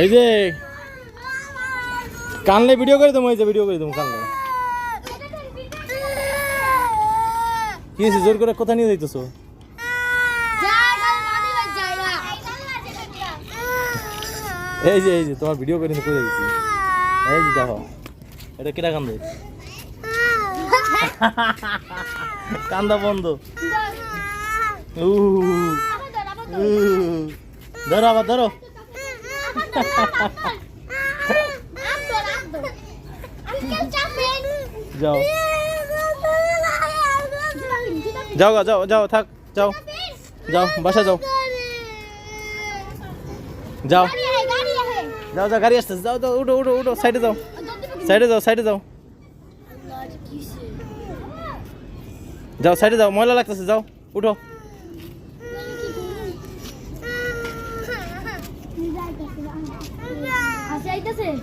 এই যে, কানলে ভিডিও করে দেবো, এই যে ভিডিও করে দেবো কানলে। কি হয়েছে, জোর করে কোথায় নিয়ে যাইতেছো? এই যে এই যে, তোমার ভিডিও করে করে দিচ্ছি এই যে দেখো, এটা কেটা কান্দে কান্দা বন্ধ। ধরো আবার ধরো। যাও। যাও গা, যাও যাও থাক যাও। যাও বাসা যাও। যাও। যাও যাও গাড়ি আসতেছে। যাও যাও উঠো উঠো উঠো সাইডে যাও। সাইডে যাও সাইডে যাও। যাও সাইডে যাও ময়লা লাগতেছে যাও উঠো। Hacia ahí.